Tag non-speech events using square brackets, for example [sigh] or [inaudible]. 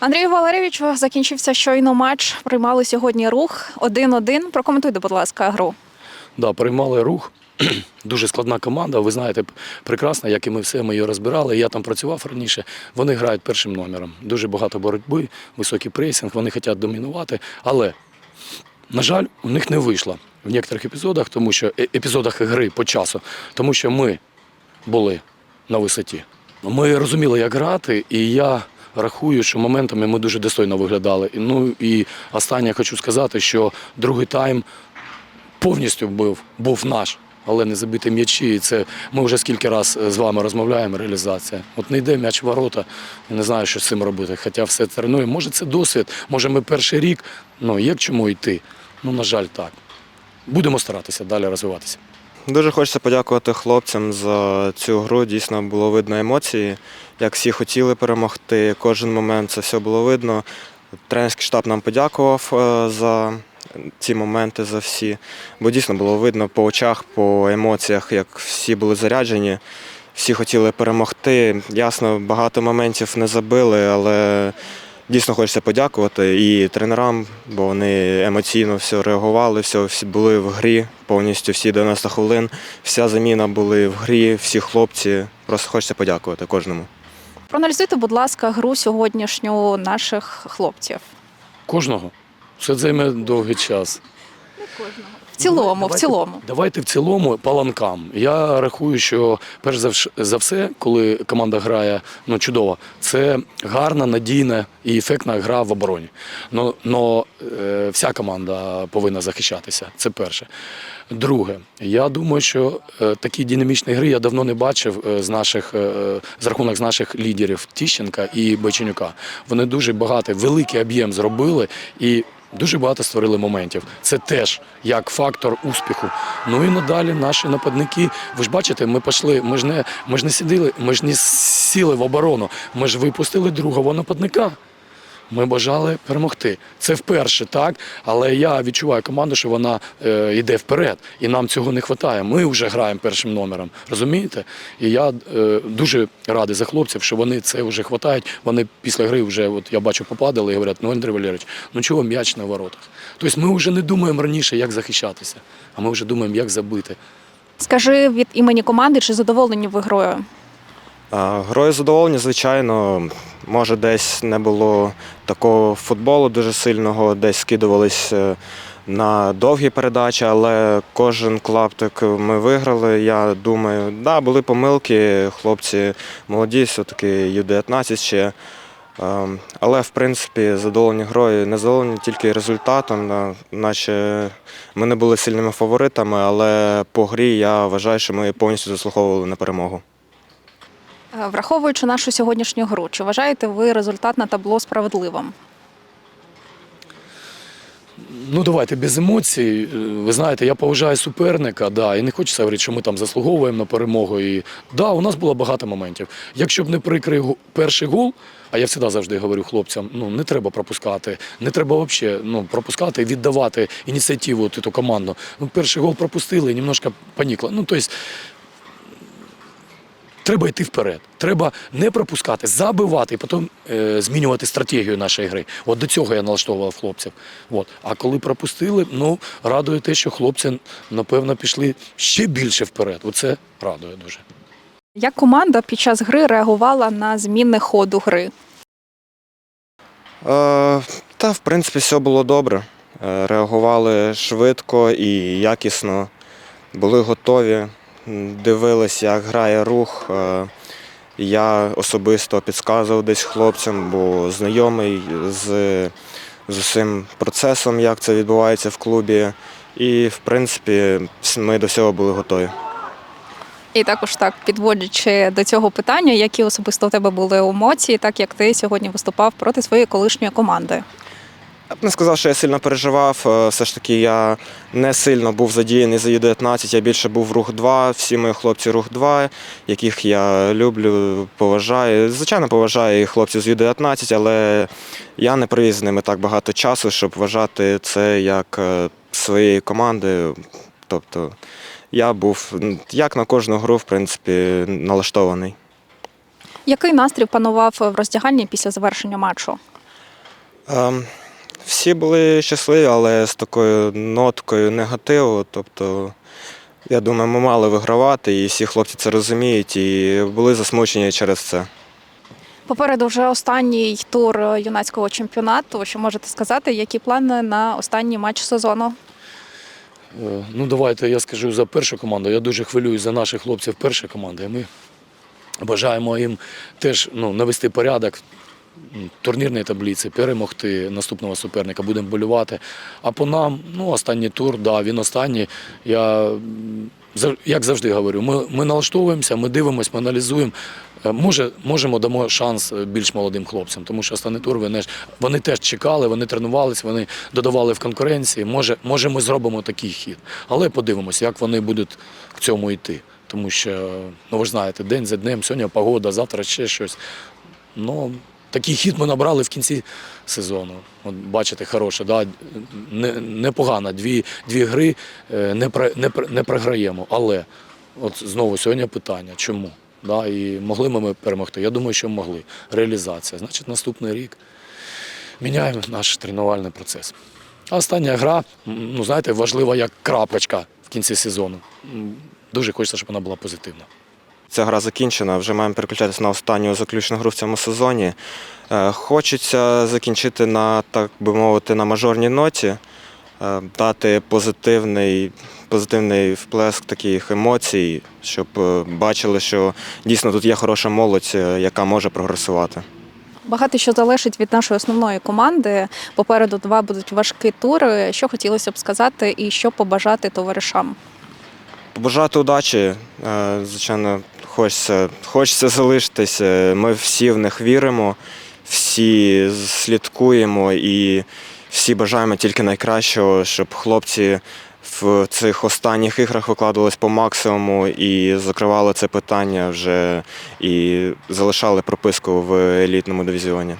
Андрію Валерійовичу, закінчився щойно матч. Приймали сьогодні рух 1-1. Прокоментуйте, будь ласка, гру. Да, приймали рух. [clears throat] Дуже складна команда. Ви знаєте прекрасно, як і ми все ми її розбирали. Я там працював раніше. Вони грають першим номером. Дуже багато боротьби, високий пресинг, вони хочуть домінувати. Але, на жаль, у них не вийшло в деяких епізодах, тому що е- епізодах гри по часу, тому що ми були на висоті. Ми розуміли, як грати, і я рахую, що моментами ми дуже достойно виглядали. Ну і останнє хочу сказати, що другий тайм повністю був, був наш, але не забити м'ячі. І це ми вже скільки раз з вами розмовляємо. Реалізація. От не йде м'яч в ворота. Не знаю, що з цим робити. Хоча все тренуємо. Може, це досвід, може, ми перший рік. Ну є к чому йти. Ну, на жаль, так. Будемо старатися далі розвиватися. Дуже хочеться подякувати хлопцям за цю гру. Дійсно було видно емоції, як всі хотіли перемогти. Кожен момент це все було видно. Тренерський штаб нам подякував е, за ці моменти, за всі. Бо дійсно було видно по очах, по емоціях, як всі були заряджені, всі хотіли перемогти. Ясно, багато моментів не забили, але дійсно хочеться подякувати і тренерам, бо вони емоційно все реагували, все, всі були в грі повністю всі 90 хвилин. Вся заміна були в грі, всі хлопці. Просто хочеться подякувати кожному. Проаналізуйте, будь ласка, гру сьогоднішню наших хлопців. Кожного. Це займе довгий час. В цілому, в цілому. Давайте в цілому по ланкам. Я рахую, що перш за все, коли команда грає ну, чудово, це гарна, надійна і ефектна гра в обороні. Но, но е, вся команда повинна захищатися. Це перше. Друге, я думаю, що е, такі динамічні гри я давно не бачив е, з наших е, з рахунок з наших лідерів Тіщенка і Бойченюка. Вони дуже багато, великий об'єм зробили і Дуже багато створили моментів. Це теж як фактор успіху. Ну і надалі наші нападники. Ви ж бачите, ми пішли, ми ж не ми ж не сиділи, ми ж не сіли в оборону. Ми ж випустили другого нападника. Ми бажали перемогти. Це вперше, так. Але я відчуваю команду, що вона е, йде вперед, і нам цього не вистачає. Ми вже граємо першим номером. Розумієте? І я е, дуже радий за хлопців, що вони це вже хватають. Вони після гри вже, от я бачу, попадали і говорять, ну Андрій Валерійович, ну чого м'яч на воротах? Тобто ми вже не думаємо раніше, як захищатися, а ми вже думаємо, як забити. Скажи від імені команди, чи задоволені ви грою? А, Грою задоволені, звичайно. Може, десь не було такого футболу дуже сильного, десь скидувались е, на довгі передачі, але кожен клаптик ми виграли. Я думаю, да, були помилки, хлопці молоді, все-таки Ю-19 ще. Е, Але в принципі задоволені грою, не задоволені тільки результатом, наче ми не були сильними фаворитами, але по грі я вважаю, що ми повністю заслуговували на перемогу. Е, Враховуючи нашу сьогоднішню гру, чи вважаєте ви результат на табло справедливим? Ну давайте без емоцій. Е, Ви знаєте, я поважаю суперника, да, і не хочеться говорити, що ми там заслуговуємо на перемогу. І да, у нас було багато моментів. Якщо б не прикрий перший гол, а я завжди завжди говорю хлопцям: ну не треба пропускати, не треба взагалі ну, пропускати віддавати ініціативу цю команду. Ну, перший гол пропустили, і немножко панікло. Ну, тобто, Треба йти вперед. Треба не пропускати, забивати і потім е, змінювати стратегію нашої гри. От до цього я налаштовував хлопців. От. А коли пропустили, ну радує те, що хлопці, напевно, пішли ще більше вперед. Оце радує дуже. Як команда під час гри реагувала на зміни ходу гри? Е, Та, в принципі, все було добре. Е, Реагували швидко і якісно, були готові, м, дивились, як грає рух. Е, Я особисто підказував десь хлопцям, бо знайомий з, з усім процесом, як це відбувається в клубі. І, в принципі, ми до всього були готові. І також так, підводячи до цього питання, які особисто у тебе були емоції, так як ти сьогодні виступав проти своєї колишньої команди. Я б не сказав, що я сильно переживав. Е, Все ж таки, я не сильно був задіяний за Ю-19, я більше був в рух 2. Всі мої хлопці рух 2, яких я люблю, поважаю. Звичайно, поважаю і хлопців з Ю-19, але я не провів з ними так багато часу, щоб вважати це як е, своєї команди. Тобто я був як на кожну гру, в принципі, налаштований. Який настрій панував в роздягальні після завершення матчу? Ем, Всі були щасливі, але з такою ноткою негативу. Тобто, я думаю, ми мали вигравати, і всі хлопці це розуміють і були засмучені через це. Попереду вже останній тур юнацького чемпіонату. Що можете сказати, які плани на останній матч сезону? Е, Ну, давайте я скажу за першу команду. Я дуже хвилююсь за наших хлопців першої команди. Ми бажаємо їм теж ну, навести порядок турнірній таблиці, перемогти наступного суперника, будемо болювати. А по нам, ну, останній тур, да, він останній. Я, як завжди говорю, ми, ми налаштовуємося, ми дивимося, ми аналізуємо. Е, Може, можемо дамо шанс е, більш молодим хлопцям, тому що останній тур вони, вони теж чекали, вони тренувалися, вони додавали в конкуренції. Може, може, ми зробимо такий хід. Але подивимося, як вони будуть к цьому йти. Тому що, ну ви ж знаєте, день за днем, сьогодні погода, завтра ще щось. Ну, такий хід ми набрали в кінці сезону. От бачите, хороше, да? не, непогано. Дві, дві гри е, не, про- не, не програємо. Але от знову сьогодні питання, чому? Да? І могли ми перемогти? Я думаю, що могли. Реалізація. Значить, наступний рік міняємо наш тренувальний процес. А остання гра, ну знаєте, важлива як крапочка в кінці сезону. Дуже хочеться, щоб вона була позитивна. Ця гра закінчена, вже маємо переключатися на останню заключну гру в цьому сезоні. Е, Хочеться закінчити на, так би мовити, на мажорній ноті, е, дати позитивний, позитивний вплеск таких емоцій, щоб е, бачили, що дійсно тут є хороша молодь, яка може прогресувати. Багато що залежить від нашої основної команди. Попереду два будуть важкі тури. Що хотілося б сказати і що побажати товаришам? Побажати удачі. Звичайно, хочеться, хочеться залишитися. Ми всі в них віримо, всі слідкуємо і всі бажаємо тільки найкращого, щоб хлопці в цих останніх іграх викладувались по максимуму і закривали це питання вже і залишали прописку в елітному дивізіоні.